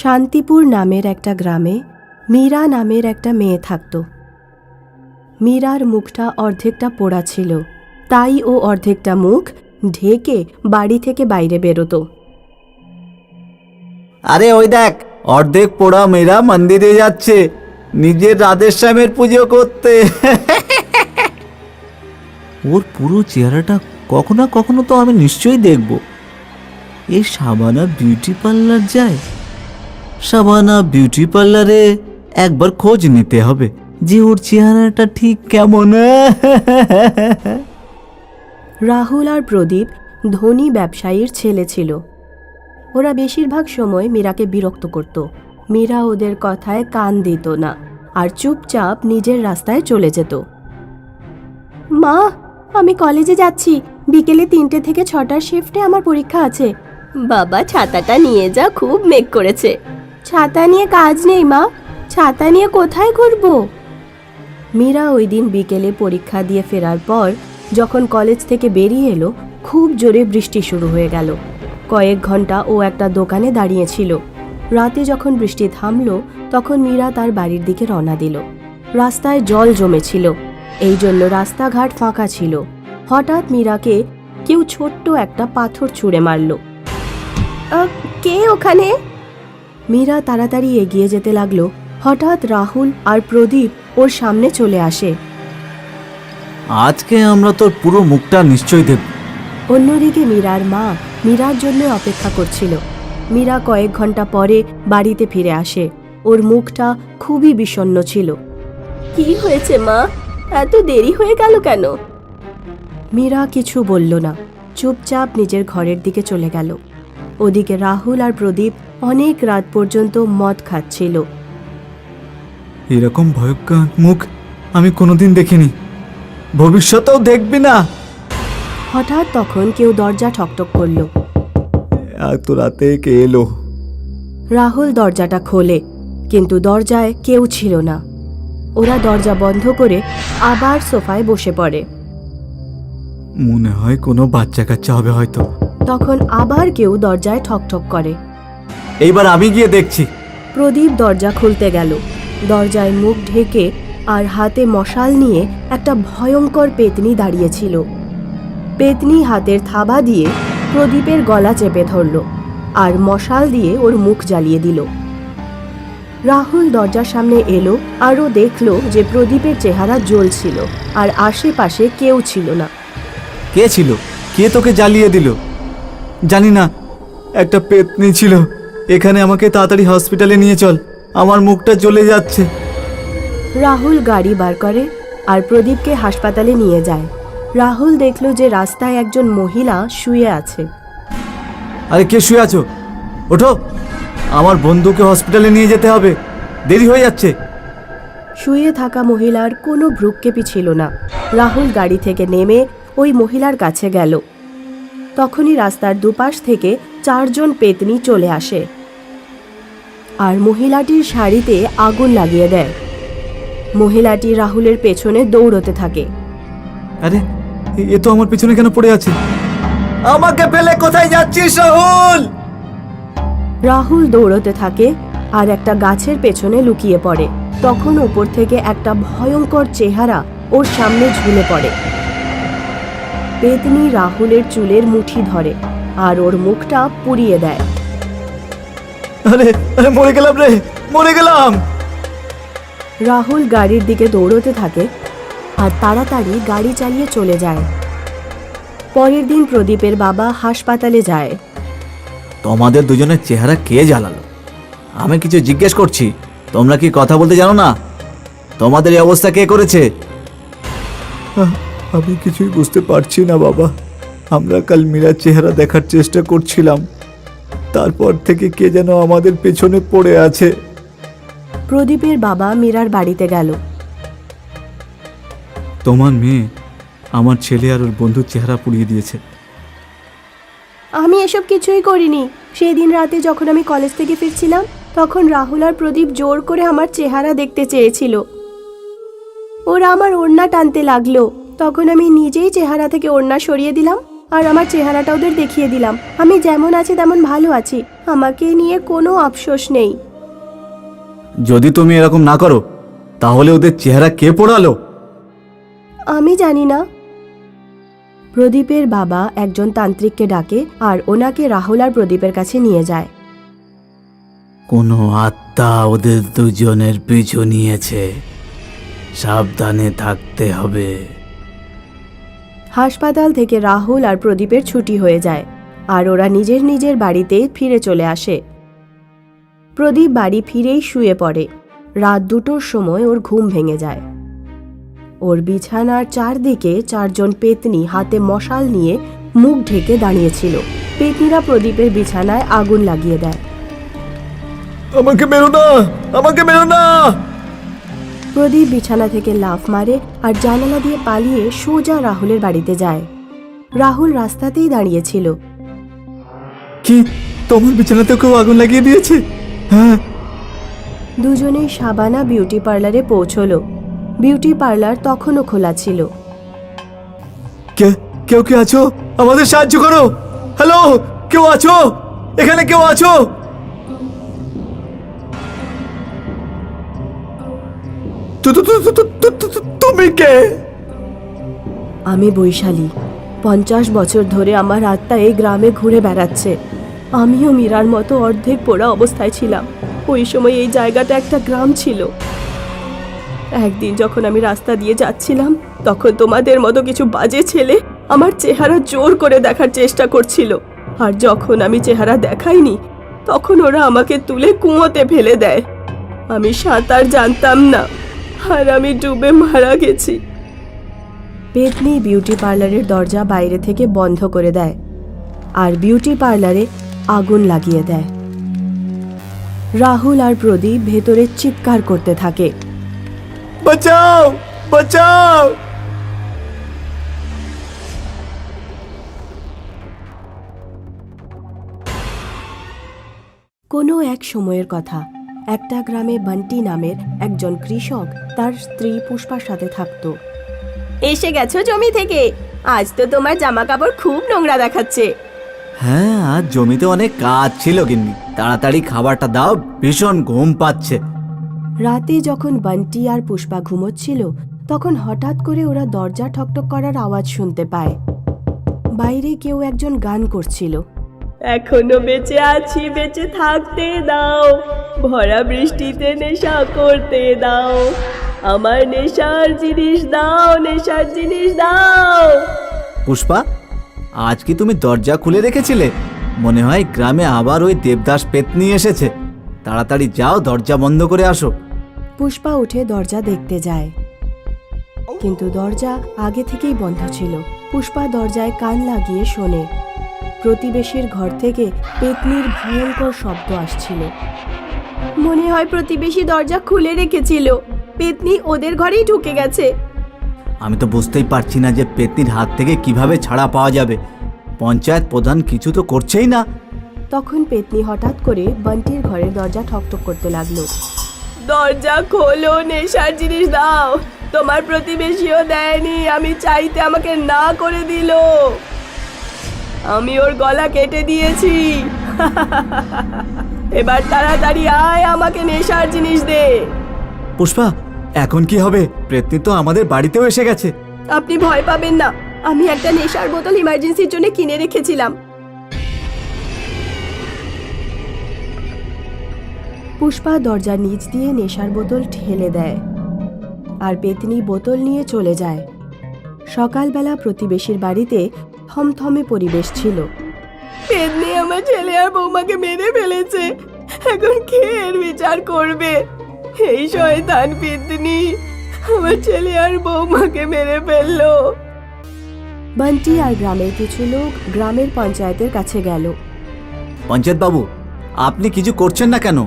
শান্তিপুর নামের একটা গ্রামে মীরা নামের একটা মেয়ে থাকত। মীরার মুখটা অর্ধেকটা পোড়া ছিল তাই ও অর্ধেকটা মুখ ঢেকে বাড়ি থেকে বাইরে বেরোতো। আরে ওই দেখ অর্ধেক পোড়া মেয়েরা মন্দিরে যাচ্ছে নিজের রাধেশ্যামের পুজো করতে। ওর পুরো চেহারাটা কখনো কখনো তো আমি নিশ্চয়ই দেখব। এই সাবানা বিউটি পার্লার যায়। সাবানা বিউটি পার্লারে একবার খোঁজ নিতে হবে। যে ওর চেহারাটা ঠিক কেমন? রাহুল আর প্রদীপ ধনী ব্যবসায়ীর ছেলে ছিল। ওরা বেশিরভাগ সময় মীরাকে বিরক্ত করত। মীরা ওদের কথায় কান দিত না আর চুপচাপ নিজের রাস্তায় চলে যেত। মা, আমি কলেজে যাচ্ছি। বিকেলে তিনটে থেকে ছটার শিফটে আমার পরীক্ষা আছে। বাবা ছাতাটা নিয়ে যা, খুব মেঘ করেছে। ছাতা নিয়ে কাজ নেই, মা। ছাতা নিয়ে কোথায় ঘুরবো? মীরা ওই দিন বিকেলে পরীক্ষা দিয়ে ফেরার পর যখন কলেজ থেকে বেরিয়ে এলো, খুব জোরে বৃষ্টি শুরু হয়ে গেল। কয়েক ঘণ্টা ও একটা দোকানে দাঁড়িয়েছিল রাতে যখন বৃষ্টি থামল, তখন মীরা তার বাড়ির দিকে রওনা দিল। রাস্তায় জল জমেছিল, এই জন্য রাস্তাঘাট ফাঁকা ছিল। হঠাৎ মীরাকে কেউ ছোট্ট একটা পাথর ছুঁড়ে মারল। কে ওখানে? মীরা তাড়াতাড়ি এগিয়ে যেতে লাগল। হঠাৎ রাহুল আর প্রদীপ ওর সামনে চলে আসে। আজকে আমরা তোর পুরো মুখটা নিশ্চয়ই দেব অন্যদিকে মীরার মা মীরার জন্য অপেক্ষা করছিল। মীরা কয়েক ঘণ্টা পরে বাড়িতে ফিরে আসে। ওর মুখটা খুবই বিষণ্ণ ছিল। কি হয়েছে মা? এত দেরি হয়ে গেল কেন? মীরা কিছু বলল না। চুপচাপ নিজের ঘরের দিকে চলে গেল। ওদিকে রাহুল আর প্রদীপ অনেক রাত পর্যন্ত মদ খাচ্ছিল। এরকম ভয়ঙ্কর মুখ আমি কোনোদিন দেখিনি। ভবিষ্যতেও দেখবি না। হঠাৎ তখন কেউ দরজা ঠকঠক করল। এত রাতে কে এলো? রাহুল দরজাটা খোলে কিন্তু দরজায় কেউ ছিল না। ওরা দরজা বন্ধ করে আবার সোফায় বসে পড়ে। মনে হয় কোনো বাচ্চা কাচ্চা হবে হয়তো। তখন আবার কেউ দরজায় ঠকঠক করে। এইবার আমি গিয়ে দেখছি। প্রদীপ দরজা খুলতে গেল। দরজায় মুখ ঢেকে আর হাতে মশাল নিয়ে একটা ভয়ঙ্কর পেতনি দাঁড়িয়েছিল। পেতনি হাতের থাবা দিয়ে প্রদীপের গলা চেপে ধরল আর মশাল দিয়ে ওর মুখ জ্বালিয়ে দিল। রাহুল দরজার সামনে এলো আরও দেখল যে প্রদীপের চেহারা জ্বলছিল আর আশেপাশে কেউ ছিল না। কে ছিল? কে তোকে জ্বালিয়ে দিল? জানি না একটা পেতনি ছিল। এখানে আমাকে তাড়াতাড়ি হসপিটালে নিয়ে চল। আমার মুখটা জ্বলে যাচ্ছে। রাহুল গাড়ি বার করে আর প্রদীপকে হাসপাতালে নিয়ে যায়। রাহুল দেখল যে রাস্তায় একজন মহিলা শুয়ে আছে। আরে কে শুয়ে আছো? ওঠো। আমার বন্ধুকে হসপিটালে নিয়ে যেতে হবে। দেরি হয়ে যাচ্ছে। শুয়ে থাকা মহিলার কোনো ভ্রুক্ষেপই ছিল না। রাহুল গাড়ি থেকে নেমে ওই মহিলার কাছে গেল। তখনই রাস্তার দুপাশ থেকে চারজন পেতনি চলে আসে। আর মহিলাটির শাড়িতে আগুন লাগিয়ে দেয়। মহিলাটি রাহুলের পেছনে দৌড়তে থাকে। আরে এ- তো আমার পিছনে কেন পড়ে আছে? আমাকে ফেলে কোথায় যাচ্ছিস রাহুল? রাহুল দৌড়তে থাকে আর একটা গাছের পেছনে লুকিয়ে পড়ে। তখন ওপর থেকে একটা ভয়ঙ্কর চেহারা ওর সামনে ঝুলে পড়ে। পেতনি রাহুলের চুলের মুঠি ধরে আর ওর মুখটা পুড়িয়ে দেয়। আরে আরে মরে গেলাম রে মরে গেলাম। রাহুল গাড়ির দিকে দৌড়তে থাকে আর তাড়াতাড়ি গাড়ি চালিয়ে চলে যায়। পরের দিন প্রদীপের বাবা হাসপাতালে যায়। তোমাদের দুজনের চেহারা কে জ্বালালো? আমি কিছু জিজ্ঞেস করছি তোমরা কি কথা বলতে জানো না? তোমাদের এই অবস্থা কে করেছে? আমি কিছুই বুঝতে পারছি না বাবা। আমরা কাল মীরার চেহারা দেখার চেষ্টা করছিলাম। তারপর থেকে কে যেন আমাদের পেছনে পড়ে আছে। প্রদীপের বাবা মীরার বাড়িতে গেল। তোমার মেয়ে আমার ছেলে আর ওর বন্ধুর চেহারা পুড়িয়ে দিয়েছে। আমি এসব কিছুই করিনি। সেদিন রাতে যখন আমি কলেজ থেকে ফিরছিলাম তখন রাহুল আর প্রদীপ জোর করে আমার চেহারা দেখতে চেয়েছিল। ওরা আমার ওড়না টানতে লাগল। তখন আমি নিজেই চেহারা থেকে ওড়না সরিয়ে দিলাম। আর আমার চেহারাটা ওদের দেখিয়ে দিলাম। আমি যেমন আছি তেমন ভালো আছি। আমাকে নিয়ে কোনো আফসোস নেই। যদি তুমি এরকম না করো তাহলে ওদের চেহারা কে পড়ালো? আমি জানি না। প্রদীপের বাবা একজন তান্ত্রিককে ডাকে আর ওনাকে রাহুল আর প্রদীপের কাছে নিয়ে যায়। কোনো আত্মা ওদের দুজনের পিছু নিয়েছে। সাবধানে থাকতে হবে। হাসপাতাল থেকে রাহুল আর প্রদীপের ছুটি হয়ে যায়, আর ওরা নিজের নিজের বাড়িতে ফিরে চলে আসে। প্রদীপ বাড়ি ফিরেই শুয়ে পড়ে। রাত দুটোর সময় ওর ঘুম ভেঙে যায়। ওর বিছানার চারদিকে চারজন পেতনি হাতে মশাল নিয়ে মুখ ঢেকে দাঁড়িয়েছিল। পেতনিরা প্রদীপের বিছানায় আগুন লাগিয়ে দেয়। আমাকে মেরো না! আমাকে মেরো না! প্রদীপ বিছানা থেকে লাফ মারে আর জানালা দিয়ে পালিয়ে সোজা রাহুলের বাড়িতে যায়। রাহুল রাস্তাতেই দাঁড়িয়েছিল। কি? তোমার বিছানাতে কেউ আগুন লাগিয়ে দিয়েছে? হ্যাঁ। দুজনেই সাবানা বিউটি পার্লারে পৌঁছলো। বিউটি পার্লার তখনও খোলা ছিল। কে? কেউ কি আছো? আমাদের সাহায্য করো। হ্যালো? কেউ আছো? এখানে কেউ আছো? তুমি কে? আমি বৈশালী। পঞ্চাশ বছর ধরে আমার আত্মা এই গ্রামে ঘুরে বেড়াচ্ছে। আমিও মীরার মতো অর্ধেক পোড়া অবস্থায় ছিলাম। ওই সময় এই জায়গাটা একটা গ্রাম ছিল। একদিন যখন আমি রাস্তা দিয়ে যাচ্ছিলাম, তখন তোমাদের মতো কিছু বাজে ছেলে আমার চেহারা জোর করে দেখার চেষ্টা করছিল। আর যখন আমি চেহারা দেখাইনি, তখন ওরা আমাকে তুলে কুয়োতে ফেলে দেয়। আমি সাঁতার জানতাম না। আর আমি ডুবে মারা গেছি। পেতনি বিউটি পার্লারের দরজা বাইরে থেকে বন্ধ করে দেয় আর বিউটি পার্লারে আগুন লাগিয়ে দেয়। রাহুল আর প্রদীপ ভেতরে চিৎকার করতে থাকে। বাঁচাও! বাঁচাও! কোনো এক সময়ের কথা। একটা গ্রামে বান্টি নামের একজন কৃষক তার স্ত্রী পুষ্পার সাথে থাকতো। এসে গেছো জমি থেকে। আজ তো তোমার জামা কাপড় খুব নোংরা দেখাচ্ছে। হ্যাঁ আজ জমিতে অনেক কাজ ছিল কিন্তু তাড়াতাড়ি খাবারটা দাও ভীষণ ঘুম পাচ্ছে। রাতে যখন বান্টি আর পুষ্পা ঘুমোচ্ছিল তখন হঠাৎ করে ওরা দরজা ঠকঠক করার আওয়াজ শুনতে পায়। বাইরে কেউ একজন গান করছিল। এখনও বেঁচে আছি বেঁচে থাকতে দাও। ভরা বৃষ্টিতে নেশা করতে দাও। আমার নেশার জিনিস দাও নেশার জিনিস দাও। পুষ্পা আজ কি তুমি দরজা খুলে রেখেছিলে? মনে হয় গ্রামে আবার ওই দেবদাস পেতনি এসেছে। তাড়াতাড়ি যাও দরজা বন্ধ করে আসো। পুষ্পা উঠে দরজা দেখতে যায়। কিন্তু দরজা আগে থেকেই বন্ধ ছিল। পুষ্পা দরজায় কান লাগিয়ে শোনে। প্রতিবেশীর ঘর থেকে পেতনির ভয়ঙ্কর শব্দ আসছিল। মনে হয় প্রতিবেশী দরজা খুলে রেখেছিল। পেতনি ওদের ঘরেই ঢুকে গেছে। আমি তো বুঝতেই পারছি না যে পেতনির হাত থেকে কীভাবে ছাড়া পাওয়া যাবে। পঞ্চায়েত প্রধান কিছু তো করছেই না। তখন পেতনি হঠাৎ করে বান্টির ঘরের দরজা ঠকঠক করতে লাগল। দরজা খোলো নেশার জিনিস দাও। তোমার প্রতিবেশীও দেয়নি আমি চাইতে আমাকে না করে দিল। আমি ওর গলা কেটে দিয়েছি। এবার তাড়াতাড়ি আয় আমাকে নেশার জিনিস দে। পুষ্পা এখন কি হবে? পেতনি তো আমাদের বাড়িতেও এসে গেছে। আপনি ভয় পাবেন না। আমি একটা নেশার বোতল ইমার্জেন্সির জন্য কিনে রেখেছিলাম। পুষ্পা দরজার নিচ দিয়ে নেশার বোতল ঠেলে দেয় আর পেতনি বোতল নিয়ে চলে যায়। সকালবেলা প্রতিবেশীর বাড়িতে থমথমে পরিবেশ ছিল। পেতনি আমার ছেলে আর বৌমাকে মেরে ফেলেছে। এখন কে এর বিচার করবে? এই শয়তান পেতনি আমার ছেলে আর বৌমাকে মেরে ফেলল। বান্টি আর গ্রামের কিছু লোক গ্রামের পঞ্চায়েতের কাছে গেল। পঞ্চায়েত বাবু, আপনি কিছু করছেন না কেন?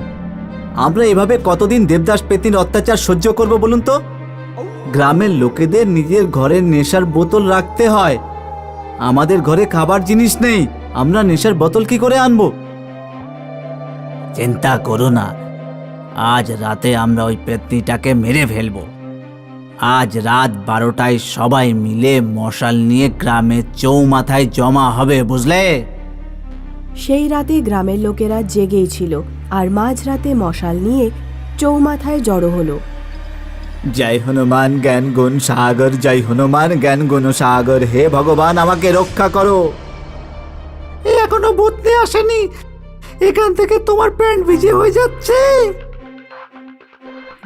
আমরা এভাবে কতদিন দেবদাস পেতির অত্যাচার সহ্য করব বলুন তো? গ্রামের লোকেদের নিজের ঘরের নেশার বোতল রাখতে হয়। আমাদের ঘরে খাবার জিনিস নেই আমরা নেশার বোতল কি করে আনব? চিন্তা করো না। আজ রাতে আমরা ওই পেতনিটাকে মেরে ফেলব। আজ রাত বারোটায় সবাই মিলে মশাল নিয়ে গ্রামের চৌমাথায় জমা হবে বুঝলে? সেই রাতে গ্রামের লোকেরা জেগেই ছিল আর মাঝরাতে মশাল নিয়ে চৌমাথায় জড়ো হলো। জয় হনুমান জ্ঞান গুণ সাগর জয় হনুমান জ্ঞান গুণ সাগর হে ভগবান আমাকে রক্ষা করো। এ এখনও বদলে আসেনি। এখান থেকে তোমার প্যান্ট ভিজে হয়ে যাচ্ছে।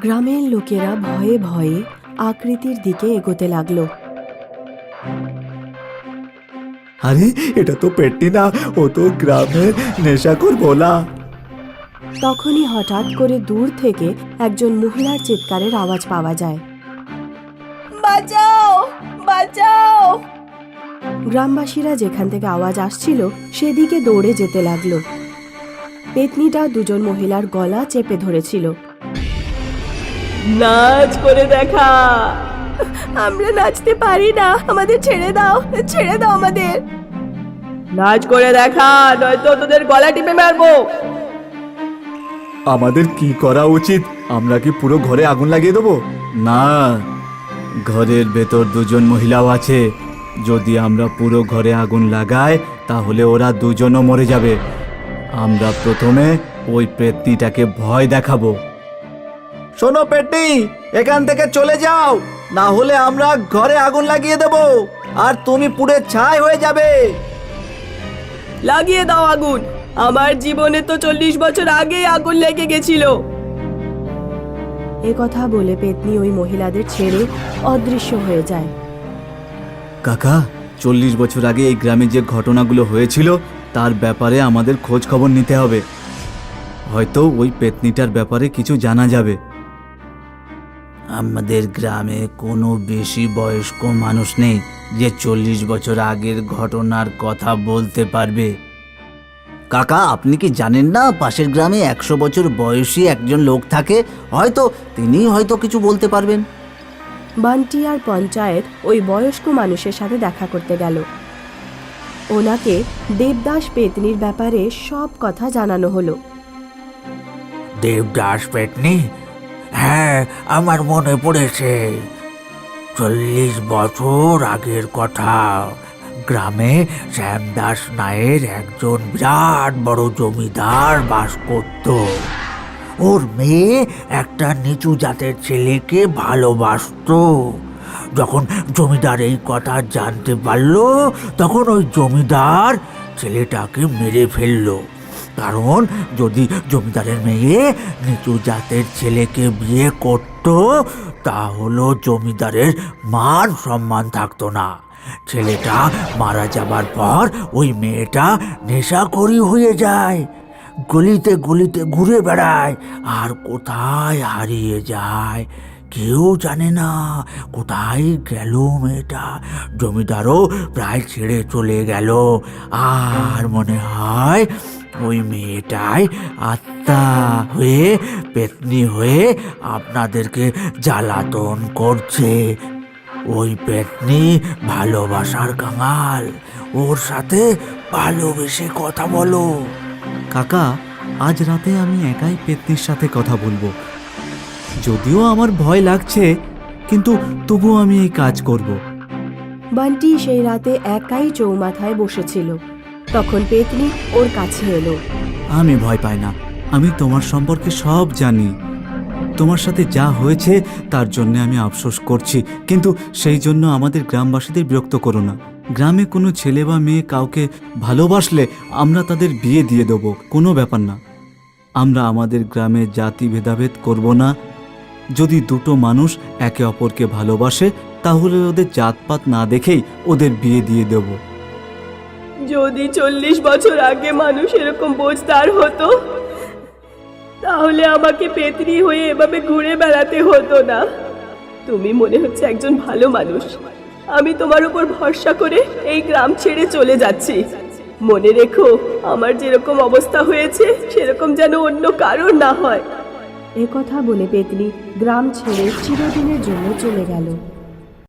গ্রামের লোকেরা ভয়ে ভয়ে আকৃতির দিকে এগোতে লাগল। আরে এটা তো পেট্টি না ও তো গ্রামের নেশাখোর বলা তখনই হঠাৎ করে দূর থেকে একজন মহিলার চিৎকারের আওয়াজ পাওয়া যায়। বাঁচাও! বাঁচাও! গ্রামবাসীরা যেখান থেকে আওয়াজ আসছিল সেদিকে দৌড়ে যেতে লাগল। পেতনিটা দুজন মহিলার গলা চেপে ধরেছিল। নাচ করে দেখা! আমরা নাচতে পারি না আমাদের ছেড়ে দাও ছেড়ে দাও আমাদের। নাচ করে দেখা নয়তো তোদের গলা টিপে মারবো। আমাদের কি করা উচিত? আমরা কি পুরো ঘরে আগুন লাগিয়ে দেবো? না। ঘরের ভেতর দুজন মহিলাও আছে। যদি আমরা পুরো ঘরে আগুন লাগাই, তাহলে ওরা দুজনও মরে যাবে। আমরা প্রথমে ওই পেটনিটাকে ভয় দেখাবো। শোনো পেটনি এখান থেকে চলে যাও। না হলে আমরা ঘরে আগুন লাগিয়ে দেব। আর তুমি পুড়ে ছাই হয়ে যাবে। লাগিয়ে দাও আগুন। আমার জীবনে তো চল্লিশ বছর আগেই আগুন লেগে গেছিল। এ কথা বলে পেতনি ওই মহিলাদের ছেড়ে অদৃশ্য হয়ে যায়। কাকা চল্লিশ বছর আগে এই গ্রামে যে ঘটনাগুলো হয়েছিল তার ব্যাপারে আমাদের খোঁজ খবর নিতে হবে। হয়তো ওই পেতনিটার ব্যাপারে কিছু জানা যাবে। আমাদের গ্রামে কোনো বেশি বয়স্ক মানুষ নেই যে চল্লিশ বছর আগের ঘটনার কথা বলতে পারবে। কাকা আপনি কি জানেন না পাশের গ্রামে একশো বছর বয়সী একজন লোক থাকে? হয়তো তিনি হয়তো কিছু বলতে পারবেন। বান্টি আর পঞ্চায়েত ওই বয়স্ক মানুষের সাথে দেখা করতে গেল। ওনাকে দেবদাস পেতনির ব্যাপারে সব কথা জানানো হলো। দেবদাস পেতনি? হ্যাঁ আমার মনে পড়েছে। চল্লিশ বছর আগের কথা। গ্রামে শ্যামদাস নায়ের একজন বিরাট বড় জমিদার বাস করত। ওর মেয়ে একটা নিচু জাতের ছেলেকে ভালোবাসতো। যখন জমিদার এই কথা জানতে পারল, তখন ওই জমিদার ছেলেটাকে মেরে ফেলল। কারণ যদি জমিদারের মেয়ে নিচু জাতের ছেলেকে বিয়ে করত, তাহলে জমিদারের মান সম্মান থাকতো না। ছেলেটা মারা যাবার পর ওই মেয়েটা নেশাখড়ি হয়ে যায়। গলিতে গলিতে ঘুরে বেড়ায় আর কোথায় হারিয়ে যায় কেউ জানে না। কোথায় গেল মেয়েটা? জমিদারও প্রায় ছেড়ে চলে গেল। আর মনে হয় ওই মেয়েটাই আত্মা হয়ে, পেতনি হয়ে আপনাদেরকে জ্বালাতন করছে। ওই পেতনি ভালোবাসার কাঙাল। ওর সাথে ভালোবেসে কথা বলো। কাকা আজ রাতে আমি একাই পেতনির সাথে কথা বলব। যদিও আমার ভয় লাগছে কিন্তু তবুও আমি এই কাজ করব। বান্টি সেই রাতে একাই চৌমাথায় বসেছিল। তখন পেতনি ওর কাছে এলো। আমি ভয় পাই না। আমি তোমার সম্পর্কে সব জানি। তোমার সাথে যা হয়েছে, তার জন্য আমি আফসোস করছি। কিন্তু সেই জন্য আমাদের গ্রামবাসীদের বিরক্ত করো না। গ্রামে কোনো ছেলে বা মেয়ে কাউকে ভালোবাসলে আমরা তাদের বিয়ে দিয়ে দেবো, কোনো ব্যাপার না। আমরা আমাদের গ্রামে জাতি ভেদাভেদ করব না। যদি দুটো মানুষ একে অপরকে ভালোবাসে, তাহলে ওদের জাতপাত না দেখেই ওদের বিয়ে দিয়ে দেবো। যদি চল্লিশ বছর আগে মানুষ এরকম বোঝদার হতো তাহলে আমাকে পেতনি হয়ে এভাবে ঘুরে বেড়াতে হতো না। তুমি মনে হচ্ছে একজন ভালো মানুষ। আমি তোমার উপর ভরসা করে এই গ্রাম ছেড়ে চলে যাচ্ছি। মনে রেখো, আমার যেরকম অবস্থা হয়েছে, সেরকম যেন অন্য কারোর না হয়। এ কথা বলে পেতনি গ্রাম ছেড়ে চিরদিনের জন্য চলে গেল।